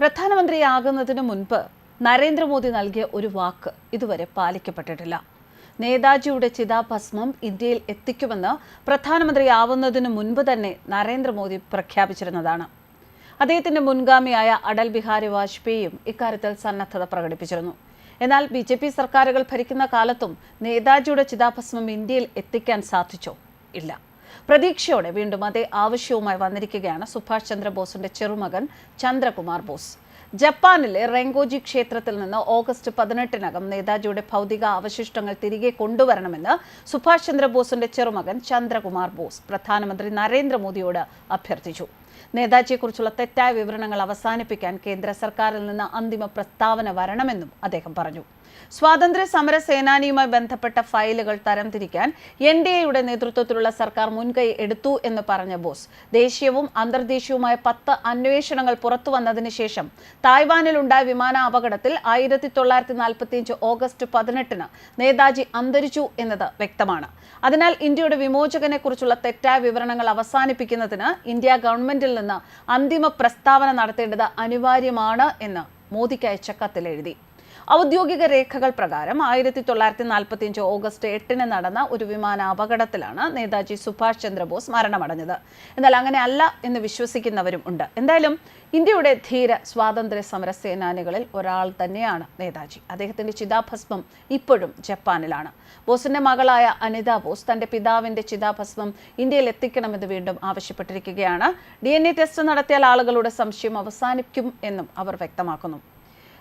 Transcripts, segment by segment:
പ്രധാനമന്ത്രിയാകുന്നതിന് മുൻപ് നരേന്ദ്രമോദി നൽകിയ ഒരു വാക്ക് ഇതുവരെ പാലിക്കപ്പെട്ടിട്ടില്ല. നേതാജിയുടെ ചിതാഭസ്മം ഇന്ത്യയിൽ എത്തിക്കുമെന്ന് പ്രധാനമന്ത്രിയാവുന്നതിന് മുൻപ് തന്നെ നരേന്ദ്രമോദി പ്രഖ്യാപിച്ചിരുന്നതാണ്. അദ്ദേഹത്തിന്റെ മുൻഗാമിയായ അടൽ ബിഹാരി വാജ്പേയിയും ഇക്കാര്യത്തിൽ സന്നദ്ധത പ്രകടിപ്പിച്ചിരുന്നു. എന്നാൽ ബി ജെ പി സർക്കാരുകൾ ഭരിക്കുന്ന കാലത്തും നേതാജിയുടെ ചിതാഭസ്മം ഇന്ത്യയിൽ എത്തിക്കാൻ സാധിച്ചോ? ഇല്ല. പ്രതീക്ഷയോടെ വീണ്ടും അതേ ആവശ്യവുമായി വന്നിരിക്കുകയാണ് സുഭാഷ് ചന്ദ്രബോസിന്റെ ചെറുമകൻ ചന്ദ്രകുമാർ ബോസ്. ജപ്പാനിലെ റെങ്കോജി ക്ഷേത്രത്തിൽ നിന്ന് ഓഗസ്റ്റ് പതിനെട്ടിനകം നേതാജിയുടെ ഭൗതിക അവശിഷ്ടങ്ങൾ തിരികെ കൊണ്ടുവരണമെന്ന് സുഭാഷ് ചന്ദ്രബോസിന്റെ ചെറുമകൻ ചന്ദ്രകുമാർ ബോസ് പ്രധാനമന്ത്രി നരേന്ദ്രമോദിയോട് അഭ്യർത്ഥിച്ചു. നേതാജിയെക്കുറിച്ചുള്ള തെറ്റായ വിവരണങ്ങൾ അവസാനിപ്പിക്കാൻ കേന്ദ്ര സർക്കാരിൽ നിന്ന് അന്തിമ പ്രസ്താവന വരണമെന്നും അദ്ദേഹം പറഞ്ഞു. സ്വാതന്ത്ര്യ സമര സേനാനിയുമായി ബന്ധപ്പെട്ട ഫയലുകൾ തരംതിരിക്കാൻ എൻ ഡി എയുടെ നേതൃത്വത്തിലുള്ള സർക്കാർ മുൻകൈ എടുത്തു എന്ന് പറഞ്ഞ ബോസ് ദേശീയവും അന്തർദേശീയവുമായ പത്ത് അന്വേഷണങ്ങൾ പുറത്തു വന്നതിന് ശേഷം തായ്വാനിലുണ്ടായ വിമാന അപകടത്തിൽ ആയിരത്തി തൊള്ളായിരത്തി നാൽപ്പത്തിയഞ്ച് ഓഗസ്റ്റ് പതിനെട്ടിന് നേതാജി അന്തരിച്ചു എന്നത് വ്യക്തമാണ്. അതിനാൽ ഇന്ത്യയുടെ വിമോചകനെ കുറിച്ചുള്ള തെറ്റായ വിവരണങ്ങൾ അവസാനിപ്പിക്കുന്നതിന് ഇന്ത്യ ഗവൺമെന്റിൽ നിന്ന് അന്തിമ പ്രസ്താവന നടത്തേണ്ടത് അനിവാര്യമാണ് എന്ന് മോദിക്ക് അയച്ച കത്തിൽ എഴുതി. ഔദ്യോഗിക രേഖകൾ പ്രകാരം ആയിരത്തി തൊള്ളായിരത്തി നാൽപ്പത്തി അഞ്ച് ഓഗസ്റ്റ് എട്ടിന് നടന്ന ഒരു വിമാന അപകടത്തിലാണ് നേതാജി സുഭാഷ് ചന്ദ്രബോസ് മരണമടഞ്ഞത്. എന്നാൽ അങ്ങനെ അല്ല എന്ന് വിശ്വസിക്കുന്നവരും ഉണ്ട്. എന്തായാലും ഇന്ത്യയുടെ ധീര സ്വാതന്ത്ര്യ സമര സേനാനികളിൽ ഒരാൾ തന്നെയാണ് നേതാജി. അദ്ദേഹത്തിന്റെ ചിതാഭസ്മം ഇപ്പോഴും ജപ്പാനിലാണ്. ബോസിന്റെ മകളായ അനിത ബോസ് തന്റെ പിതാവിന്റെ ചിതാഭസ്മം ഇന്ത്യയിൽ എത്തിക്കണമെന്ന് വീണ്ടും ആവശ്യപ്പെട്ടിരിക്കുകയാണ്. ഡി ടെസ്റ്റ് നടത്തിയാൽ ആളുകളുടെ സംശയം അവസാനിക്കും എന്നും അവർ വ്യക്തമാക്കുന്നു.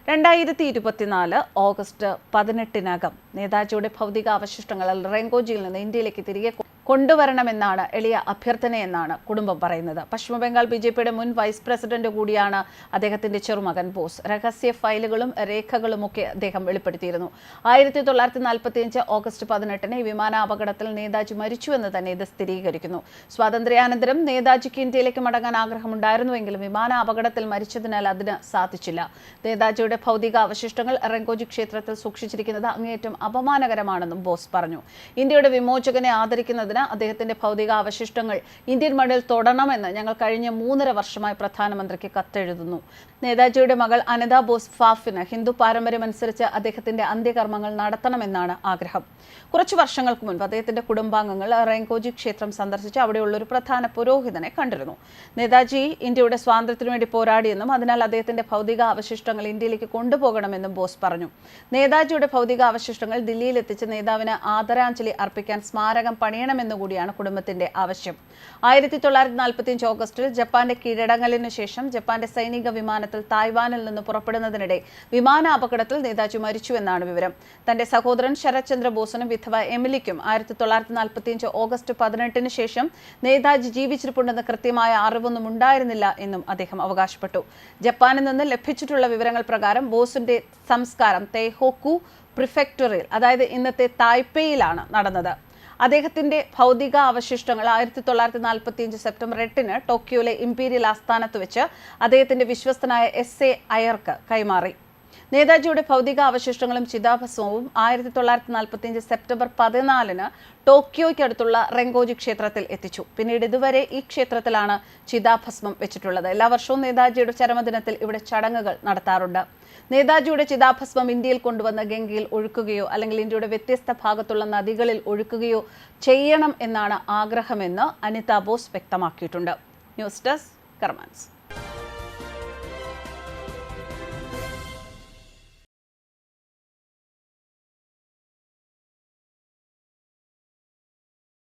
രണ്ടായിരത്തി ഇരുപത്തിനാല് ഓഗസ്റ്റ് പതിനെട്ടിനകം നേതാജിയുടെ ഭൗതികാവശിഷ്ടങ്ങൾ റെങ്കോജിയിൽ നിന്ന് ഇന്ത്യയിലേക്ക് തിരികെ കൊണ്ടുവരണമെന്നാണ് എളിയ അഭ്യർത്ഥനയെന്നാണ് കുടുംബം പറയുന്നത്. പശ്ചിമബംഗാൾ ബി ജെ പിയുടെ മുൻ വൈസ് പ്രസിഡന്റ് കൂടിയാണ് അദ്ദേഹത്തിന്റെ ചെറുമകൻ ബോസ്. രഹസ്യ ഫയലുകളും രേഖകളുമൊക്കെ അദ്ദേഹം വെളിപ്പെടുത്തിയിരുന്നു. ആയിരത്തി തൊള്ളായിരത്തി നാൽപ്പത്തിയഞ്ച് ഓഗസ്റ്റ് പതിനെട്ടിന് വിമാന അപകടത്തിൽ നേതാജി മരിച്ചുവെന്ന് തന്നെ ഇത് സ്ഥിരീകരിക്കുന്നു. സ്വാതന്ത്ര്യാനന്തരം നേതാജിക്ക് ഇന്ത്യയിലേക്ക് മടങ്ങാൻ ആഗ്രഹമുണ്ടായിരുന്നുവെങ്കിലും വിമാന അപകടത്തിൽ മരിച്ചതിനാൽ അതിന് സാധിച്ചില്ല. നേതാജിയുടെ ഭൗതിക അവശിഷ്ടങ്ങൾ റെങ്കോജി ക്ഷേത്രത്തിൽ സൂക്ഷിച്ചിരിക്കുന്നത് അങ്ങേയറ്റം അപമാനകരമാണെന്നും ബോസ് പറഞ്ഞു. ഇന്ത്യയുടെ വിമോചകനെ ആദരിക്കുന്നതിന് അദ്ദേഹത്തിന്റെ ഭൗതിക അവശിഷ്ടങ്ങൾ ഇന്ത്യൻ മണ്ണിൽ തൊടണമെന്ന് ഞങ്ങൾ കഴിഞ്ഞ മൂന്നര വർഷമായി പ്രധാനമന്ത്രിക്ക് കത്തെഴുതുന്നു. നേതാജിയുടെ മകൾ അനിത ബോസ് ഫാഫിന് ഹിന്ദു പാരമ്പര്യമനുസരിച്ച് അദ്ദേഹത്തിന്റെ അന്ത്യകർമ്മങ്ങൾ നടത്തണമെന്നാണ് ആഗ്രഹം. കുറച്ചു വർഷങ്ങൾക്ക് മുൻപ് അദ്ദേഹത്തിന്റെ കുടുംബാംഗങ്ങൾ റെങ്കോജി ക്ഷേത്രം സന്ദർശിച്ച് അവിടെയുള്ള ഒരു പ്രധാന പുരോഹിതനെ കണ്ടിരുന്നു. നേതാജി ഇന്ത്യയുടെ സ്വാതന്ത്ര്യത്തിനു വേണ്ടി പോരാടിയെന്നും അതിനാൽ അദ്ദേഹത്തിന്റെ ഭൗതിക അവശിഷ്ടങ്ങൾ ഇന്ത്യയിലേക്ക് കൊണ്ടുപോകണമെന്നും ബോസ് പറഞ്ഞു. നേതാജിയുടെ ഭൗതിക അവശിഷ്ടങ്ങൾ ദില്ലിയിൽ എത്തിച്ച് നേതാവിന് ആദരാഞ്ജലി അർപ്പിക്കാൻ സ്മാരകം പണിയണമെന്നു കൂടിയാണ് കുടുംബത്തിന്റെ ആവശ്യം. ആയിരത്തി തൊള്ളായിരത്തി നാൽപ്പത്തിയഞ്ച് ഓഗസ്റ്റിൽ ജപ്പാന്റെ കീഴടങ്ങലിനു ശേഷം ജപ്പാന്റെ സൈനിക വിമാനത്തിൽ തായ്വാനിൽ നിന്ന് പുറപ്പെടുന്നതിനിടെ വിമാന അപകടത്തിൽ നേതാജി മരിച്ചുവെന്നാണ് വിവരം. തന്റെ സഹോദരൻ ശരത് ചന്ദ്ര ബോസിനും വിധവ എമിലിക്കും ആയിരത്തി തൊള്ളായിരത്തി നാൽപ്പത്തിയഞ്ച് ഓഗസ്റ്റ് പതിനെട്ടിന് ശേഷം നേതാജി ജീവിച്ചിരിപ്പുണ്ടെന്ന് കൃത്യമായ അറിവൊന്നും ഉണ്ടായിരുന്നില്ല എന്നും അദ്ദേഹം അവകാശപ്പെട്ടു. ജപ്പാനിൽ നിന്ന് ലഭിച്ചിട്ടുള്ള വിവരങ്ങൾ പ്രകാരം ബോസിന്റെ സംസ്കാരം തേഹോക്കു പ്രിഫെക്ടറിൽ അതായത് ഇന്നത്തെ തായ്പേയിലാണ് നടന്നത്. അദ്ദേഹത്തിന്റെ ഭൗതിക അവശിഷ്ടങ്ങൾ ആയിരത്തി തൊള്ളായിരത്തി നാൽപ്പത്തിയഞ്ച് സെപ്റ്റംബർ എട്ടിന് ടോക്കിയോയിലെ ഇംപീരിയൽ ആസ്ഥാനത്ത് വെച്ച് അദ്ദേഹത്തിന്റെ വിശ്വസ്തനായ എസ് എ അയർക്ക് കൈമാറി. നേതാജിയുടെ ഭൗതിക അവശിഷ്ടങ്ങളും ചിതാഭസ്മവും ആയിരത്തി തൊള്ളായിരത്തി നാൽപ്പത്തിയഞ്ച് സെപ്റ്റംബർ പതിനാലിന് ടോക്കിയോയ്ക്കടുത്തുള്ള റെങ്കോജി ക്ഷേത്രത്തിൽ എത്തിച്ചു. പിന്നീട് ഇതുവരെ ഈ ക്ഷേത്രത്തിലാണ് ചിതാഭസ്മം വെച്ചിട്ടുള്ളത്. എല്ലാ വർഷവും നേതാജിയുടെ ചരമദിനത്തിൽ ഇവിടെ ചടങ്ങുകൾ നടത്താറുണ്ട്. നേതാജിയുടെ ചിതാഭസ്മം ഇന്ത്യയിൽ കൊണ്ടുവന്ന് ഗംഗയിൽ ഒഴുക്കുകയോ അല്ലെങ്കിൽ ഇന്ത്യയുടെ വ്യത്യസ്ത ഭാഗത്തുള്ള നദികളിൽ ഒഴുക്കുകയോ ചെയ്യണം എന്നാണ് ആഗ്രഹമെന്ന് അനിത ബോസ് വ്യക്തമാക്കിയിട്ടുണ്ട്. News desk കർമാൻസ്.